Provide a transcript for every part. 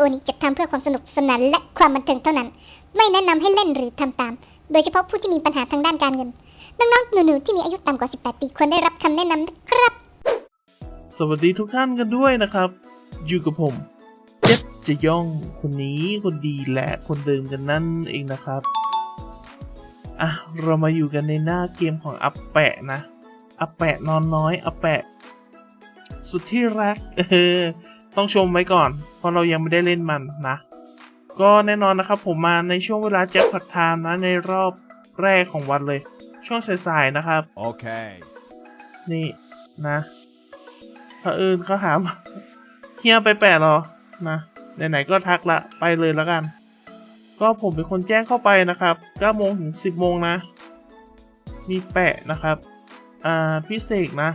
โอนี้จัดทำเพื่อความสนุกสนานและความบันเทิงเท่านั้น ไม่แนะนำให้เล่นหรือทำตาม โดยเฉพาะผู้ที่มีปัญหาทางด้านการเงิน น้องๆหนูๆที่มีอายุต่ำกว่า 18 ปีควรได้รับคำแนะนำนะครับ สวัสดีทุกท่านกันด้วยนะครับ อยู่กับผมเจ็ดจะย่องคนนี้คนดีและคนเดิมกันนั่นเองนะครับอะเรามาอยู่กันในหน้าเกมของอัปแปะนะอัปแปะนอนน้อยอัปแปะ สุดที่รักเออ ต้องชมไว้ก่อน เพราะเรายังไม่ได้เล่นมันนะ ก็แน่นอนนะครับผมมาในช่วงเวลาแจ็คพอตไทม์นะในรอบแรกของวันเลย ช่วงสายๆนะครับ Okay. นี่นะเผอิญเขาถามเฮียไปแปะเหรอนะไหนๆก็ทักละไปเลยแล้วกัน ก็ผมเป็นคนแจ้งเข้าไปนะครับ9โมงถึง 10 โมงนะ มีแปะนะครับ อ่าพิเศษนะ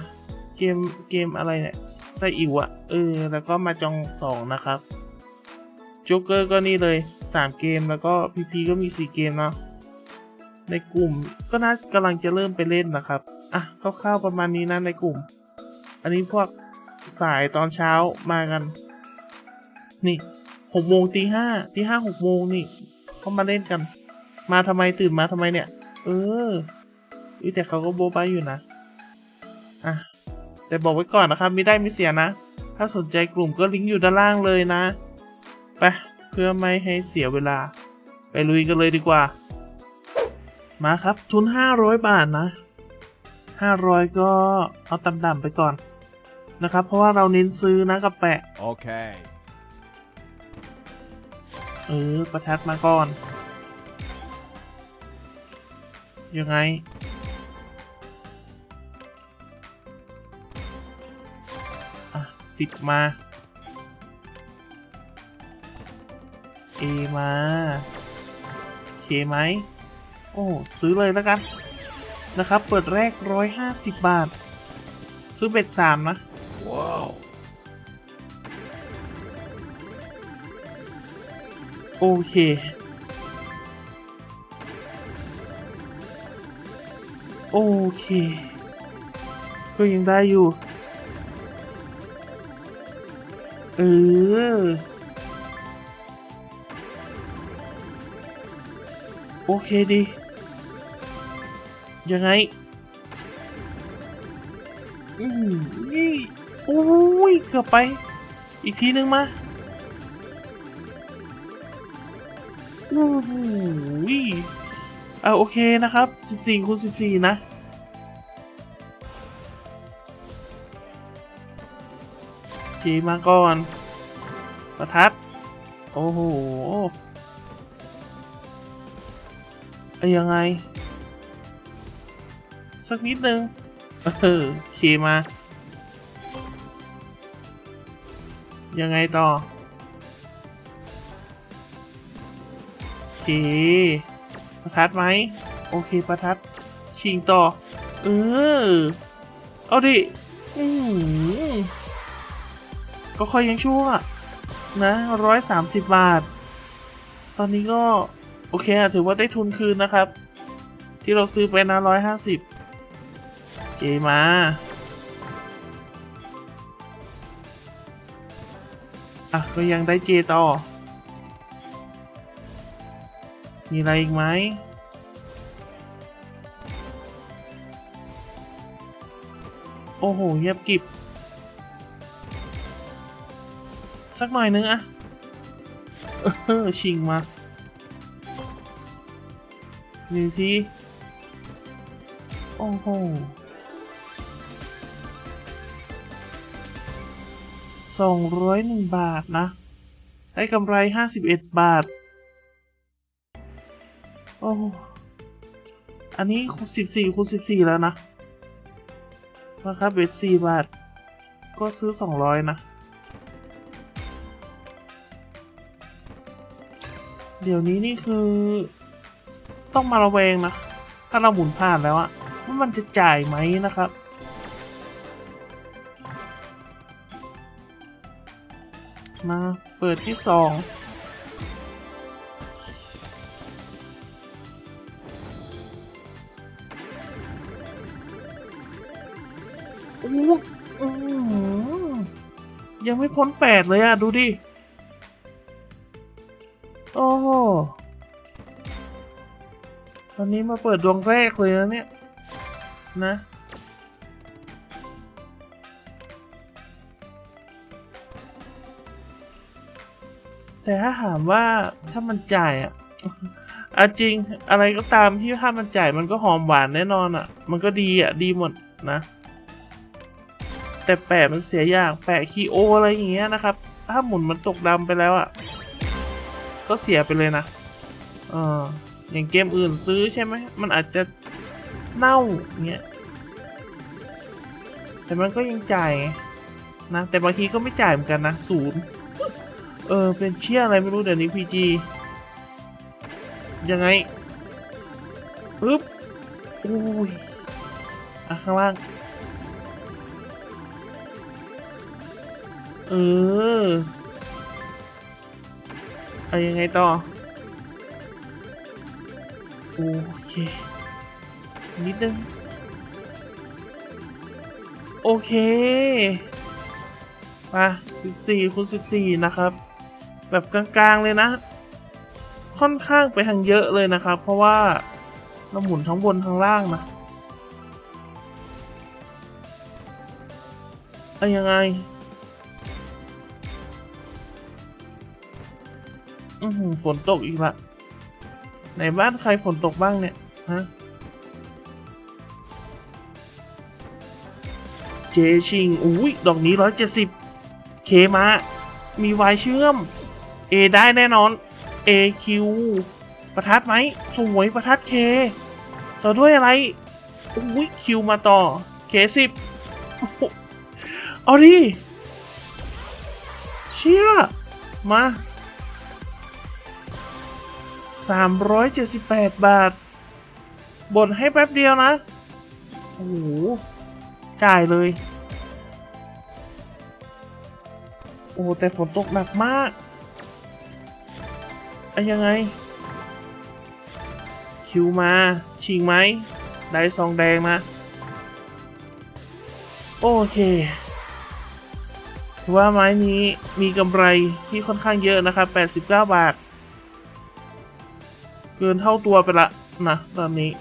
เกมเกมอะไรเนี่ย ไซอิ๋วอะเออ แล้วก็มาจองสองนะครับจ๊กเกอร์ก็นี่เลย 3 เกมแล้วก็พีพีก็มี 4 เกมเนาะในกลุ่มก็น่ากำลังจะเริ่มไปเล่นนะครับ อะคร่าวๆประมาณนี้นะในกลุ่ม อันนี้พวกสายตอนเช้ามากัน นี่หกโมงตีห้าตีห้าหกโมงนี่เขามาเล่นกัน มาทำไมตื่นมาทำไมเนี่ย เออแต่เขาก็โบบายอยู่นะ แต่บอกไว้ก่อนนะครับไม่ได้ไม่เสียนะ ถ้าสนใจกลุ่มก็ลิงก์อยู่ด้านล่างเลยนะ ไป เพื่อไม่ให้เสียเวลา ไปลุยกันเลยดีกว่า มาครับทุน 500 บาทนะ 500 ก็เอาต่ำๆไปก่อนนะครับ เพราะว่าเราเน้นซื้อนะกับแปะ Okay. เออ ประทัดมาก่อน ยังไง อะสิบมาเอมาเคไหม โอ้ ซื้อเลยแล้วกัน นะครับ เปิดแรกร้อยห้าสิบบาท ซื้อเบ็ดสามนะ Wow. โอเค โอเค ก็ยังได้อยู่ ออโอเคดี ยังไง อืมนี่โอ้ย เกือบไป อีกทีนึงมาโอ้โหอ่าโอเคนะครับ 14คูณ14 นะ จมาก่อนประทัด โอ้โหไอ้ยังไง สักนิดนึง เออเคมา ยังไงต่อโอเคประทัดไหม โอเคประทัด ชิงต่อ เออ เอาดิ อืม ก็ค่อยยังชั่ว นะร้อยสามสิบบาท ตอนนี้ก็ โอเคอะถือว่าได้ทุนคืนนะครับ ที่เราซื้อไปนะร้อยห้าสิบเจมาอะก็ยังได้เจต่อ มีอะไรอีกไหมโอ้โหเงียบกิบ สักหน่อยนึงอะเออชิงมาหนึ่งทีโอ้โหสองร้อยหนึ่งบาทนะ ได้กำไรห้าสิบเอ็ดบาท โอ้อันนี้สิบสี่คูณสิบสี่แล้วนะนะครับเบ็ดสี่บาท ก็ซื้อสองร้อยนะ เดี๋ยวนี้นี่คือ ต้องมาระแวงนะ ถ้าเราหมุนผ่านแล้วอะว่ามันจะจ่ายไหมนะครับ มาเปิดที่สองโอ้อื้อหือยังไม่พ้นแปดเลยอะดูดิ ตอนนี้มาเปิดดวงแรกเลยนะเนี่ย นะ แต่ถ้าถามว่าถ้ามันจ่ายอะอะจริงอะไรก็ตามที่ถ้ามันจ่ายมันก็หอมหวานแน่นอนอะมันก็ดีอะดีหมดนะ แต่แปะมันเสียอย่างแปะคีโออะไรอย่างเงี้ยนะครับ ถ้าหมุนมันตกดำไปแล้วอะ ก็เสียไปเลยนะ เอออย่างเกมอื่นซื้อใช่ไหม มันอาจจะเน่าเงี้ย แต่มันก็ยังจ่ายไงนะ แต่บางทีก็ไม่จ่ายเหมือนกันนะศูนย์ เออ เป็นเชี่ยอะไรไม่รู้เดี๋ยวนี้พีจียังไงปึ๊บอุ้ยอะข้างล่าง เออ เอายังไงต่อ โอเค นิดนึง โอเค มา14คูณ14นะครับ แบบกลางๆเลยนะ ค่อนข้างไปทางเยอะเลยนะครับ เพราะว่าเราหมุนทั้งบนทั้งล่างนะเอายังไง อือหือฝนตกอีกละไหนบ้านใครฝนตกบ้างเนี่ย ฮะ เจชิง อุ้ย ดอกนี้ร้อยเจ็ดสิบ เคมา มีวายเชื่อม เอได้แน่นอน A Q ประทัดไหม สวยประทัดเค ต่อด้วยอะไร อุ้ย คิวมาต่อ เคสิบ เอาดิ เชี่ย มา สามร้อยเจ็ดสิบแปดบาทบ่นให้แป๊บเดียวนะ โอ้โห จ่ายเลย โอ้แต่ฝนตกหนักมากอะยังไง คิวมา ชิงไหม ได้ซองแดงมา โอเคว่าไม้นี้มีกำไรที่ค่อนข้างเยอะนะครับ 89 บาท กินเท่าตัวไปละนะตอนนี้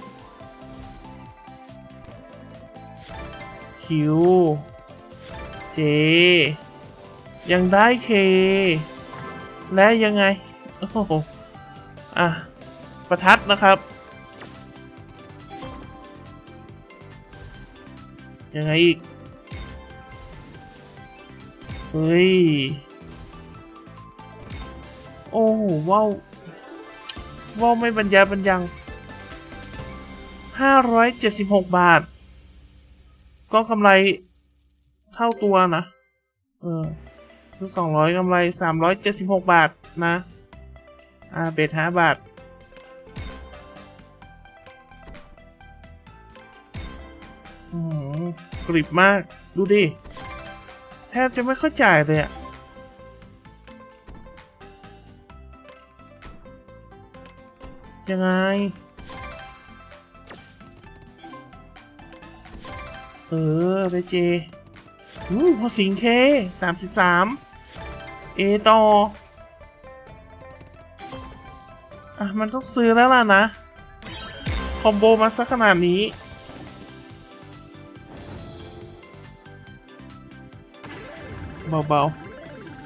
คิวเจ ยังได้เค และยังไง โอ้โห อะ ประทัดนะครับ ยังไงอีก เฮ้ย โอ้ว้าว ว้าไม่บรรยายบรรยังห้าร้อยเจ็ดสิบหกบาท ก็กำไรเท่าตัวนะ เออซื้อสองร้อยกำไรสามร้อยเจ็ดสิบหกบาทนะ อ่า เบ็ดห้าบาทอืมกริบมาก ดูดิ แทบจะไม่เข้าจ่ายเลยอะ ยังไง เออไปเจอู้พอสิงเคสามสิบสามเอต่อ อะ มันต้องซื้อแล้วล่ะนะ คอมโบมาสักขนาดนี้ เบา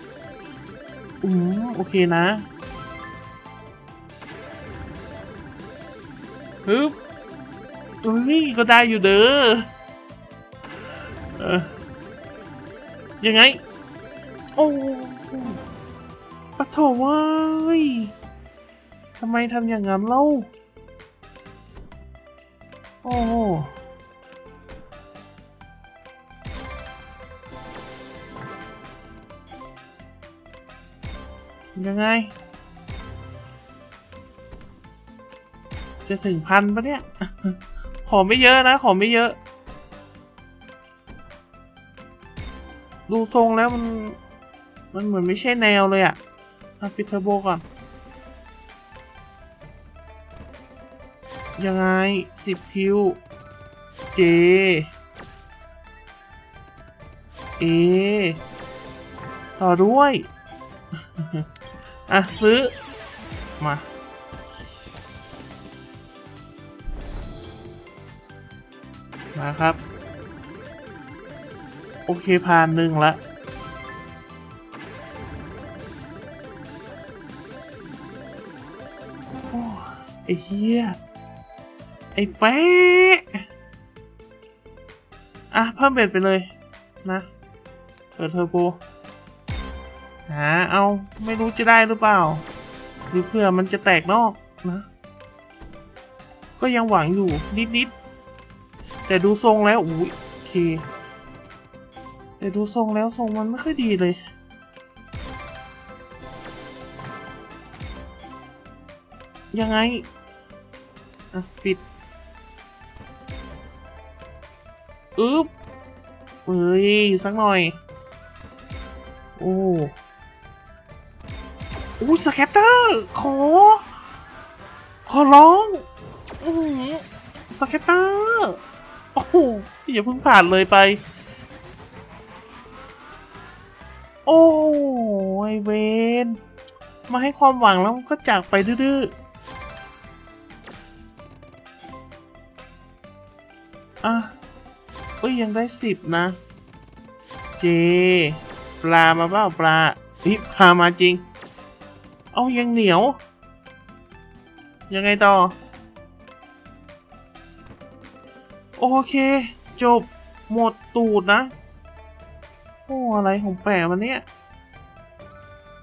ๆ อืมโอเคนะ ฮึบตัวนี้ก็ได้อยู่เด้อเออยังไง โอ้ปะโถว้ยทำไมทำอย่างนั้นเล่า โอ้ยังไง จะถึงพันปะเนี่ย ขอไม่เยอะนะ ขอไม่เยอะ ดูทรงแล้วมัน มันเหมือนไม่ใช่แนวเลยอะอะปิดเทอร์โบก่อน ยังไงสิบคิว เจ เอ ต่อด้วย อะ ซื้อ มา มาครับ โอเคผ่านหนึ่งละไอ้เหี้ย ไอ้แป๊ะอะเพิ่มเบ็ดไปเลยนะเปิดเทอร์โบหาเอาไม่รู้จะได้หรือเปล่า หรือเผื่อมันจะแตกนอกนะ ก็ยังหวังอยู่นิดๆ แต่ดูทรงแล้วอุ้ยโอเค แต่ดูทรงแล้วทรงมันไม่ค่อยดีเลยยังไง อะ ปิดอึ๊บเอ้ย สักหน่อย โอ้โอ้สแคตเตอร์ ขอ ขอร้อง อือสแคตเตอร์ โอ้โหอย่าเพิ่งผ่านเลยไป โอ้ยเวนมาให้ความหวังแล้วก็จากไปดื้อๆอะเอ้ยยังได้สิบนะ เจ ปลามาเปล่าปลาอิปลามาจริง เอายังเหนียว ยังไงต่อ โอเค จบ หมดตูดนะ โอ้อะไรของแปะมันเนี่ย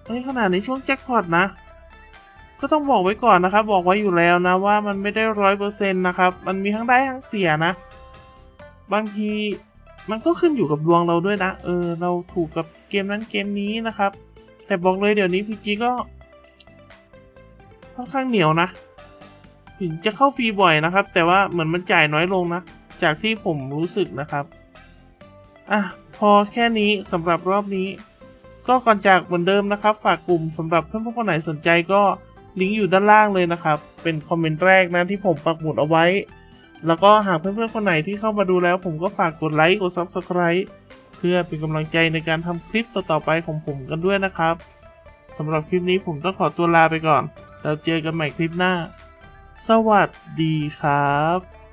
เฮ้ยขนาดในช่วงแจ็คพอตนะ ก็ต้องบอกไว้ก่อนนะครับ บอกไว้อยู่แล้วนะว่ามันไม่ได้ร้อยเปอร์เซ็นต์นะครับ มันมีทั้งได้ทั้งเสียนะ บางทีมันก็ขึ้นอยู่กับดวงเราด้วยนะ เออ เราถูกกับเกมนั้นเกมนี้นะครับ แต่บอกเลยเดี๋ยวนี้พีจีก็ค่อนข้างเหนียวนะ ถึงจะเข้าฟรีบ่อยนะครับ แต่ว่าเหมือนมันจ่ายน้อยลงนะ จากที่ผมรู้สึกนะครับ อะ พอแค่นี้สำหรับรอบนี้ ก็ก่อนจากเหมือนเดิมนะครับ ฝากกลุ่มสำหรับเพื่อนๆคนไหนสนใจก็ลิงก์อยู่ด้านล่างเลยนะครับ เป็นคอมเมนต์แรกนะที่ผมปักหมุดเอาไว้ แล้วก็หากเพื่อนๆคนไหนที่เข้ามาดูแล้ว ผมก็ฝากกดไลค์กด Subscribe เพื่อเป็นกำลังใจในการทำคลิปต่อๆไปของผมกันด้วยนะครับสำหรับคลิปนี้ผมต้องขอตัวลาไปก่อน แล้วเจอกันใหม่คลิปหน้า สวัสดีครับ